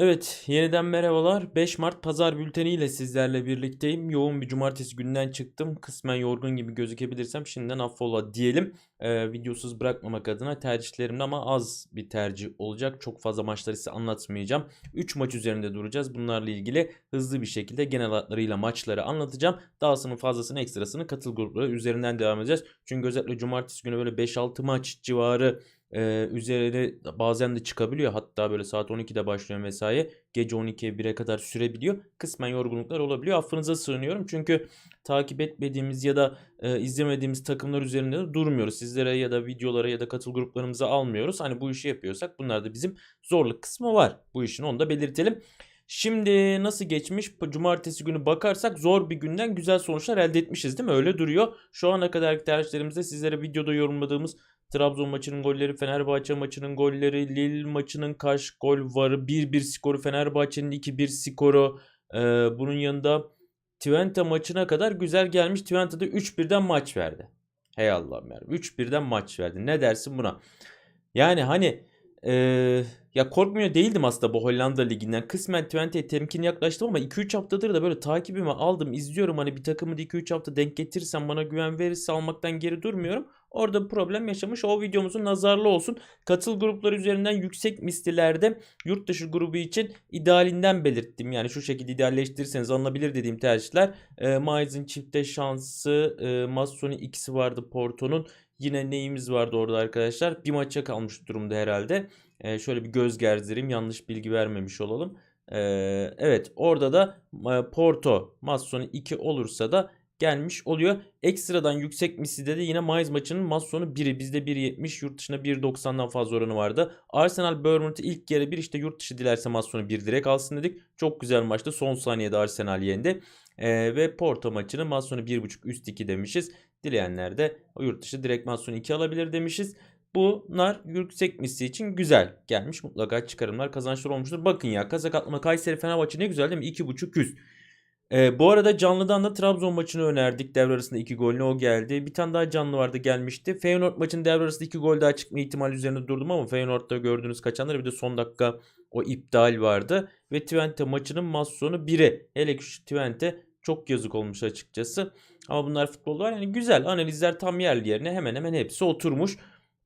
Evet, yeniden merhabalar. 5 Mart Pazar bülteni ile sizlerle birlikteyim. Yoğun bir cumartesi günden çıktım. Kısmen yorgun gibi gözükebilirsem şimdiden affola diyelim. Ee, videosuz bırakmamak adına tercihlerimde ama az bir tercih olacak. Çok fazla maçları size anlatmayacağım. 3 maç üzerinde duracağız. Bunlarla ilgili hızlı bir şekilde genel hatlarıyla maçları anlatacağım. Dahasının fazlasını ekstrasını katıl grupları üzerinden devam edeceğiz. Çünkü özellikle cumartesi günü böyle 5-6 maç civarı ee, üzerine bazen de çıkabiliyor. Hatta böyle saat 12'de başlıyor mesai. Gece 12'ye 1'e kadar sürebiliyor. Kısmen yorgunluklar olabiliyor. Affınıza sığınıyorum. Çünkü takip etmediğimiz ya da e, izlemediğimiz takımlar üzerinde de durmuyoruz. Sizlere ya da videolara ya da katıl gruplarımıza almıyoruz. Hani bu işi yapıyorsak bunlar da bizim zorluk kısmı var. Bu işin onu da belirtelim. Şimdi nasıl geçmiş? Cumartesi günü bakarsak zor bir günden güzel sonuçlar elde etmişiz değil mi? Öyle duruyor. Şu ana kadar tercihlerimizde sizlere videoda yorumladığımız Trabzon maçının golleri, Fenerbahçe maçının golleri, Lille maçının kaç gol varı, 1-1 skoru, Fenerbahçe'nin 2-1 skoru. Ee, bunun yanında Twente maçına kadar güzel gelmiş. Twente'de 3-1'den maç verdi. Hey Allah'ım ya. 3-1'den maç verdi. Ne dersin buna? Yani hani ee, ya korkmuyor değildim aslında bu Hollanda liginden. Kısmen Twente'ye temkin yaklaştım ama 2-3 haftadır da böyle takibimi aldım, izliyorum. Hani bir takımı da 2-3 hafta denk getirirsem bana güven verirse almaktan geri durmuyorum. Orada problem yaşamış. O videomuzun nazarlı olsun. Katıl grupları üzerinden yüksek mislilerde yurt dışı grubu için idealinden belirttim. Yani şu şekilde idealleştirirseniz alınabilir dediğim tercihler. E, Maiz'in çifte şansı, e, Massoni ikisi vardı Porto'nun. Yine neyimiz vardı orada arkadaşlar? Bir maça kalmış durumda herhalde. E, şöyle bir göz gezdireyim. Yanlış bilgi vermemiş olalım. E, evet orada da e, Porto, Massoni 2 olursa da gelmiş oluyor. Ekstradan yüksek mislide de yine Mayıs maçının maç sonu 1'i. Bizde 1.70 yurt dışında 1.90'dan fazla oranı vardı. Arsenal Bournemouth'ı ilk yarı 1 işte yurt dışı dilerse maç sonu 1 direkt alsın dedik. Çok güzel maçtı. Son saniyede Arsenal yendi. Ee, ve Porto maçının maç sonu 1.5 üst 2 demişiz. Dileyenler de yurt dışı direkt maç sonu 2 alabilir demişiz. Bunlar yüksek misli için güzel gelmiş. Mutlaka çıkarımlar kazançlar olmuştur. Bakın ya kazak atlama Kayseri Fenerbahçe ne güzel değil mi? 2.5 üst. Ee, bu arada canlıdan da Trabzon maçını önerdik. Devre arasında 2 golüne o geldi. Bir tane daha canlı vardı gelmişti. Feyenoord maçının devre arasında 2 gol daha çıkma ihtimali üzerinde durdum ama Feyenoord'da gördüğünüz kaçanları bir de son dakika o iptal vardı. Ve Twente maçının maç sonu 1'e. Hele ki Twente çok yazık olmuş açıkçası. Ama bunlar futbollar yani güzel. Analizler tam yerli yerine hemen hemen hepsi oturmuş.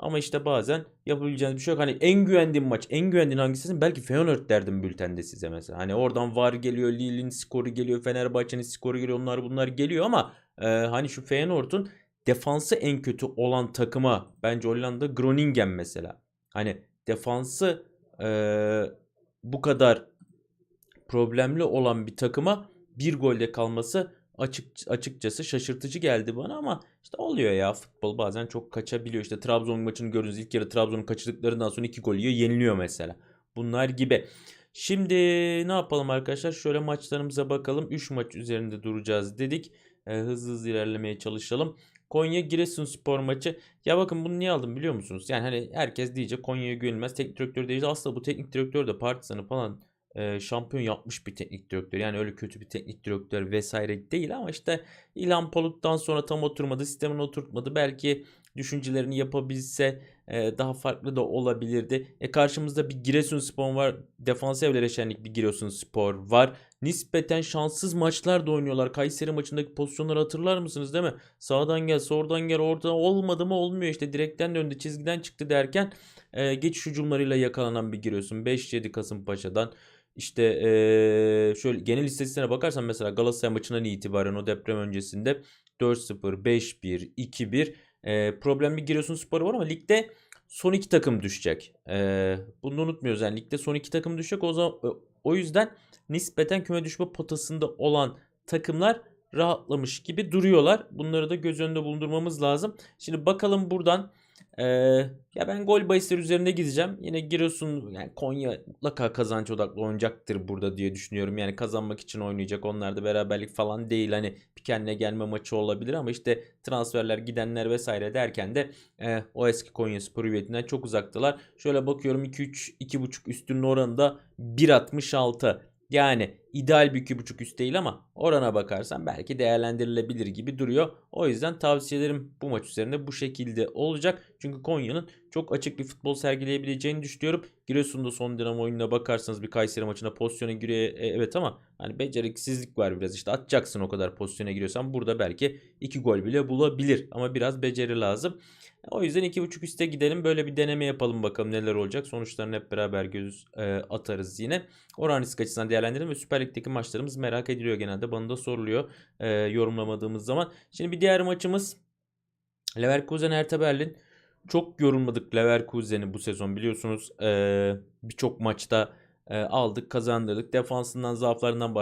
Ama işte bazen yapabileceğiniz bir şey yok. Hani en güvendiğim maç, en güvendiğin hangisisin? Belki Feyenoord derdim bültende size mesela. Hani oradan VAR geliyor, Lille'in skoru geliyor, Fenerbahçe'nin skoru geliyor, onlar bunlar geliyor ama e, hani şu Feyenoord'un defansı en kötü olan takıma bence Hollanda Groningen mesela. Hani defansı e, bu kadar problemli olan bir takıma bir golde kalması açık açıkçası şaşırtıcı geldi bana ama işte oluyor ya futbol bazen çok kaçabiliyor. İşte Trabzon maçını gördünüz ilk yarı Trabzon'un kaçırdıklarından sonra iki gol yiyor yeniliyor mesela. Bunlar gibi. Şimdi ne yapalım arkadaşlar? Şöyle maçlarımıza bakalım. 3 maç üzerinde duracağız dedik. E, hızlı hızlı ilerlemeye çalışalım. Konya Giresunspor maçı. Ya bakın bunu niye aldım biliyor musunuz? Yani hani herkes diyecek Konya'ya güvenilmez. Teknik direktör diyecek. Aslında bu teknik direktör de Partizan'ı falan şampiyon yapmış bir teknik direktör. Yani öyle kötü bir teknik direktör vesaire değil ama işte İlhan Palut'tan sonra tam oturmadı, sistemini oturtmadı. Belki düşüncelerini yapabilse daha farklı da olabilirdi. E karşımızda bir Giresunspor var. Defans evlere şenlik bir Giresunspor var. Nispeten şanssız maçlar da oynuyorlar. Kayseri maçındaki pozisyonları hatırlar mısınız değil mi? Sağdan gel, soldan gel, orada olmadı mı olmuyor işte. Direkten döndü, çizgiden çıktı derken e, geçiş hücumlarıyla yakalanan bir Giriyorsun. 5-7 Kasımpaşa'dan işte ee, şöyle genel istatistiğine bakarsan mesela Galatasaray maçından itibaren o deprem öncesinde 4-0, 5-1, 2-1 e, problem bir Giresunspor var ama ligde son iki takım düşecek. E, bunu unutmuyoruz yani ligde son iki takım düşecek. O zaman o yüzden nispeten küme düşme potasında olan takımlar rahatlamış gibi duruyorlar. Bunları da göz önünde bulundurmamız lazım. Şimdi bakalım buradan ee, ya ben gol bahisleri üzerinde gideceğim. Yine Giresun yani Konya mutlaka kazanç odaklı oynayacaktır burada diye düşünüyorum. Yani kazanmak için oynayacak. Onlar da beraberlik falan değil. Hani bir kendine gelme maçı olabilir ama işte transferler gidenler vesaire derken de e, o eski Konya Spor hüviyetinden çok uzaktılar. Şöyle bakıyorum 2-3 2.5 üstünün oranında 1.66. Yani ideal bir 2.5 üst değil ama orana bakarsan belki değerlendirilebilir gibi duruyor. O yüzden tavsiyelerim bu maç üzerinde bu şekilde olacak. Çünkü Konya'nın çok açık bir futbol sergileyebileceğini düşünüyorum. Giresun'da son dönem oyununa bakarsanız bir Kayseri maçına pozisyona giriyor e, evet ama hani beceriksizlik var biraz işte atacaksın o kadar pozisyona giriyorsan burada belki 2 gol bile bulabilir ama biraz beceri lazım. O yüzden 2.5 üste gidelim. Böyle bir deneme yapalım bakalım neler olacak. Sonuçlarını hep beraber göz e, atarız yine. Oran risk açısından değerlendirelim ve Süper Lig'deki maçlarımız merak ediliyor genelde. Bana da soruluyor e, yorumlamadığımız zaman. Şimdi bir diğer maçımız Leverkusen Hertha Berlin. Çok yorulmadık Leverkusen'i bu sezon biliyorsunuz. E, Birçok maçta e, aldık, kazandırdık. Defansından, zaaflarından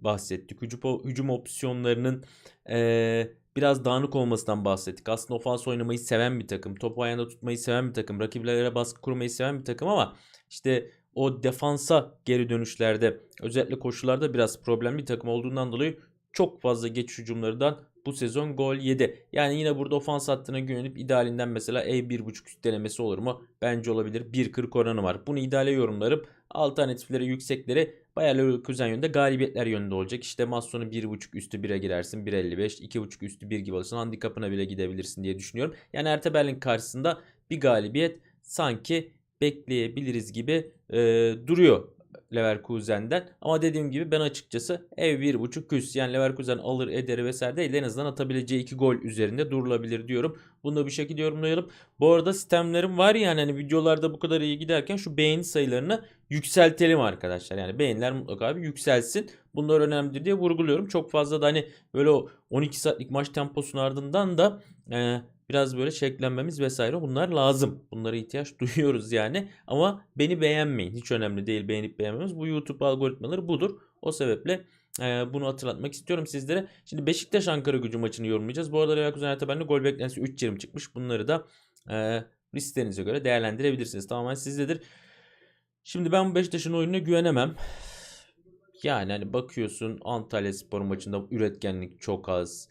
bahsettik. Hücum, hücum opsiyonlarının e, biraz dağınık olmasından bahsettik. Aslında ofans oynamayı seven bir takım. Topu ayağında tutmayı seven bir takım. Rakiplere baskı kurmayı seven bir takım ama işte o defansa geri dönüşlerde özellikle koşularda biraz problemli bir takım olduğundan dolayı çok fazla geç hücumlardan bu sezon gol yedi. Yani yine burada ofans hattına güvenip idealinden mesela E1.5 üst denemesi olur mu? Bence olabilir. 1.40 oranı var. Bunu ideale yorumlarım. Alternatifleri yüksekleri Bayer Leverkusen yönünde galibiyetler yönünde olacak. İşte maç sonu 1.5 üstü 1'e girersin. 1.55 2.5 üstü 1 gibi alırsın. Handikapına bile gidebilirsin diye düşünüyorum. Yani Hertha Berlin karşısında bir galibiyet sanki bekleyebiliriz gibi e, duruyor Leverkusen'den. Ama dediğim gibi ben açıkçası ev 1.5 üst yani Leverkusen alır ederi vesaire değil en azından atabileceği 2 gol üzerinde durulabilir diyorum. Bunu da bir şekilde yorumlayalım. Bu arada sistemlerim var yani hani videolarda bu kadar iyi giderken şu beğeni sayılarını yükseltelim arkadaşlar. Yani beğeniler mutlaka bir yükselsin. Bunlar önemli diye vurguluyorum. Çok fazla da hani böyle o 12 saatlik maç temposunun ardından da e, biraz böyle şeklenmemiz vesaire bunlar lazım. Bunlara ihtiyaç duyuyoruz yani. Ama beni beğenmeyin. Hiç önemli değil beğenip beğenmemiz. Bu YouTube algoritmaları budur. O sebeple e, bunu hatırlatmak istiyorum sizlere. Şimdi Beşiktaş Ankara gücü maçını yorumlayacağız. Bu arada Leverkusen Erteben'le gol beklentisi 3.20 çıkmış. Bunları da e, listenize göre değerlendirebilirsiniz. Tamamen sizdedir. Şimdi ben Beşiktaş'ın oyununa güvenemem. Yani hani bakıyorsun Antalya Spor maçında üretkenlik çok az.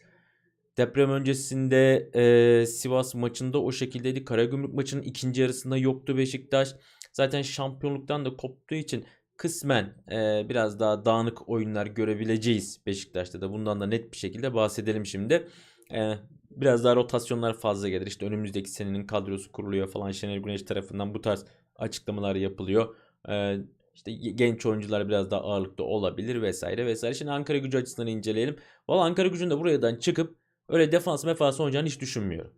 Deprem öncesinde e, Sivas maçında o şekildeydi. Karagümrük maçının ikinci yarısında yoktu Beşiktaş. Zaten şampiyonluktan da koptuğu için kısmen e, biraz daha dağınık oyunlar görebileceğiz Beşiktaş'ta da. Bundan da net bir şekilde bahsedelim şimdi. E, biraz daha rotasyonlar fazla gelir. İşte önümüzdeki senenin kadrosu kuruluyor falan. Şener Güneş tarafından bu tarz açıklamalar yapılıyor. E, işte genç oyuncular biraz daha ağırlıkta olabilir vesaire vesaire. Şimdi Ankara gücü açısından inceleyelim. Valla Ankara gücünün de buradan çıkıp öyle defans mefans oynayacağını hiç düşünmüyorum.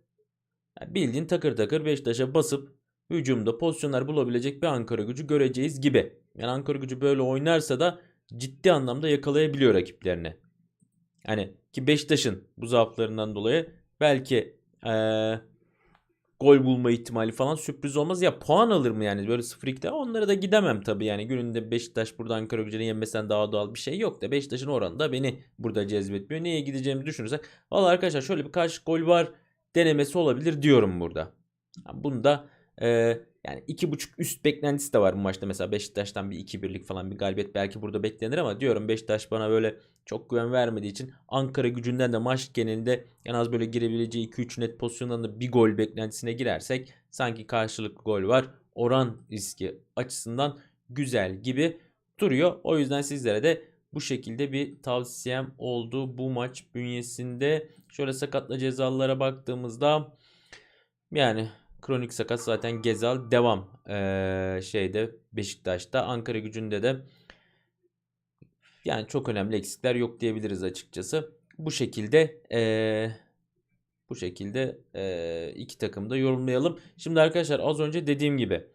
Yani bildiğin takır takır Beşiktaş'a basıp hücumda pozisyonlar bulabilecek bir Ankara gücü göreceğiz gibi. Yani Ankara gücü böyle oynarsa da ciddi anlamda yakalayabiliyor rakiplerini. Hani ki Beşiktaş'ın bu zaaflarından dolayı belki ee, gol bulma ihtimali falan sürpriz olmaz. Ya puan alır mı yani böyle 0-2'de onlara da gidemem tabii yani. Gününde Beşiktaş burada Ankara gücünü yenmesen daha doğal bir şey yok da Beşiktaş'ın oranı da beni burada cezbetmiyor. Neye gideceğimi düşünürsek. Valla arkadaşlar şöyle bir karşı gol var denemesi olabilir diyorum burada. Bunda e, yani 2.5 üst beklentisi de var bu maçta. Mesela Beşiktaş'tan bir 2-1'lik falan bir galibiyet belki burada beklenir ama diyorum Beşiktaş bana böyle çok güven vermediği için Ankara gücünden de maç genelinde en az böyle girebileceği 2-3 net pozisyondan da bir gol beklentisine girersek sanki karşılıklı gol var. Oran riski açısından güzel gibi duruyor. O yüzden sizlere de bu şekilde bir tavsiyem oldu bu maç bünyesinde. Şöyle sakatla cezalara baktığımızda yani kronik sakat zaten Gezal devam ee, şeyde Beşiktaş'ta Ankara gücünde de yani çok önemli eksikler yok diyebiliriz açıkçası. Bu şekilde ee, bu şekilde ee, iki takımı da yorumlayalım. Şimdi arkadaşlar az önce dediğim gibi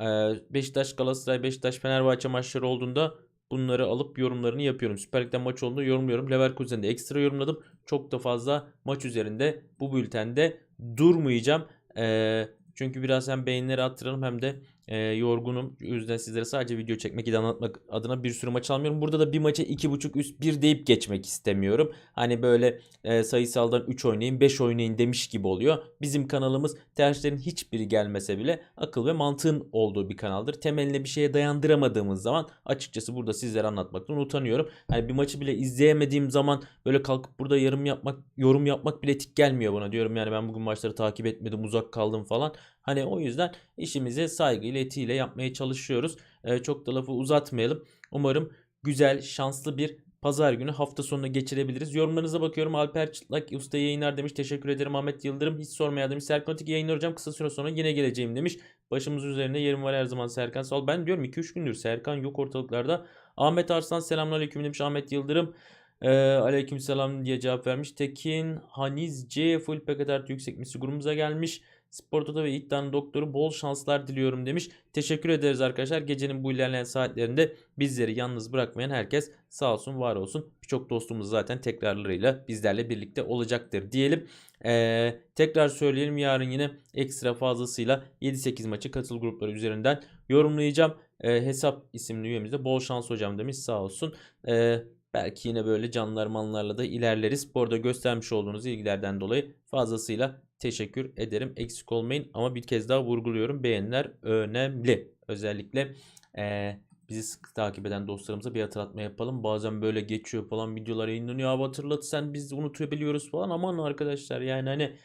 ee, Beşiktaş Galatasaray Beşiktaş Fenerbahçe maçları olduğunda bunları alıp yorumlarını yapıyorum. Süper Lig'den maç olduğunda yorumluyorum. Leverkusen'de ekstra yorumladım. Çok da fazla maç üzerinde bu bültende durmayacağım. Ee, çünkü biraz hem beğenileri attıralım hem de e, yorgunum. O yüzden sizlere sadece video çekmek, anlatmak adına bir sürü maç almıyorum. Burada da bir maça 2.5 üst 1 deyip geçmek istemiyorum. Hani böyle e, sayısaldan 3 oynayın 5 oynayın demiş gibi oluyor. Bizim kanalımız tercihlerin hiçbiri gelmese bile akıl ve mantığın olduğu bir kanaldır. Temeline bir şeye dayandıramadığımız zaman açıkçası burada sizlere anlatmaktan utanıyorum. Hani bir maçı bile izleyemediğim zaman böyle kalkıp burada yorum yapmak yorum yapmak bile tik gelmiyor bana. Diyorum yani ben bugün maçları takip etmedim uzak kaldım falan. Hani o yüzden işimizi saygıyla etiyle yapmaya çalışıyoruz. Ee, çok da lafı uzatmayalım. Umarım güzel, şanslı bir pazar günü hafta sonunu geçirebiliriz. Yorumlarınıza bakıyorum. Alper Çıtlak usta yayınlar demiş. Teşekkür ederim. Ahmet Yıldırım hiç sormaya demiş. Serkan Otik yayınlar hocam kısa süre sonra yine geleceğim demiş. Başımız üzerinde yerim var her zaman Serkan. Sağ ol. Ben diyorum 2-3 gündür Serkan yok ortalıklarda. Ahmet Arslan selamünaleyküm demiş. Ahmet Yıldırım. Ee, aleyküm selam diye cevap vermiş. Tekin Haniz C full paket yüksek misi grubumuza gelmiş. Sportoda ve iddianın doktoru bol şanslar diliyorum demiş. Teşekkür ederiz arkadaşlar. Gecenin bu ilerleyen saatlerinde bizleri yalnız bırakmayan herkes sağ olsun var olsun. Birçok dostumuz zaten tekrarlarıyla bizlerle birlikte olacaktır diyelim. Ee, tekrar söyleyelim yarın yine ekstra fazlasıyla 7-8 maçı katıl grupları üzerinden yorumlayacağım. Ee, hesap isimli üyemizde bol şans hocam demiş sağ olsun. Ee, belki yine böyle canlılar manlarla da ilerleriz. Bu arada göstermiş olduğunuz ilgilerden dolayı fazlasıyla teşekkür ederim. Eksik olmayın ama bir kez daha vurguluyorum. Beğeniler önemli. Özellikle eee, bizi sık takip eden dostlarımıza bir hatırlatma yapalım. Bazen böyle geçiyor falan videolar yayınlanıyor. Abi hatırlat sen biz unutabiliyoruz falan. Aman arkadaşlar yani hani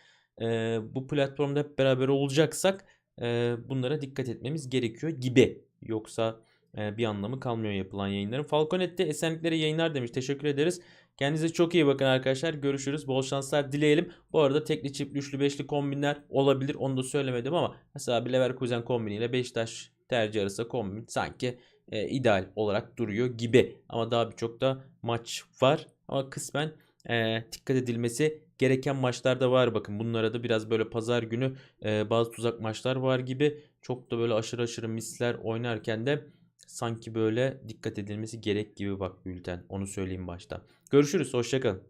eee, bu platformda hep beraber olacaksak eee, bunlara dikkat etmemiz gerekiyor gibi. Yoksa eee, bir anlamı kalmıyor yapılan yayınların. Falconet'te esenliklere yayınlar demiş. Teşekkür ederiz. Kendinize çok iyi bakın arkadaşlar. Görüşürüz. Bol şanslar dileyelim. Bu arada tekli, çiftli, üçlü, beşli kombinler olabilir. Onu da söylemedim ama mesela bir Leverkusen kombiniyle Beşiktaş tercih arası kombin sanki e, ideal olarak duruyor gibi. Ama daha birçok da maç var. Ama kısmen e, dikkat edilmesi gereken maçlar da var. Bakın bunlara da biraz böyle pazar günü e, bazı tuzak maçlar var gibi. Çok da böyle aşırı aşırı misler oynarken de sanki böyle dikkat edilmesi gerek gibi bak bülten. Onu söyleyeyim başta. Görüşürüz. Hoşçakalın.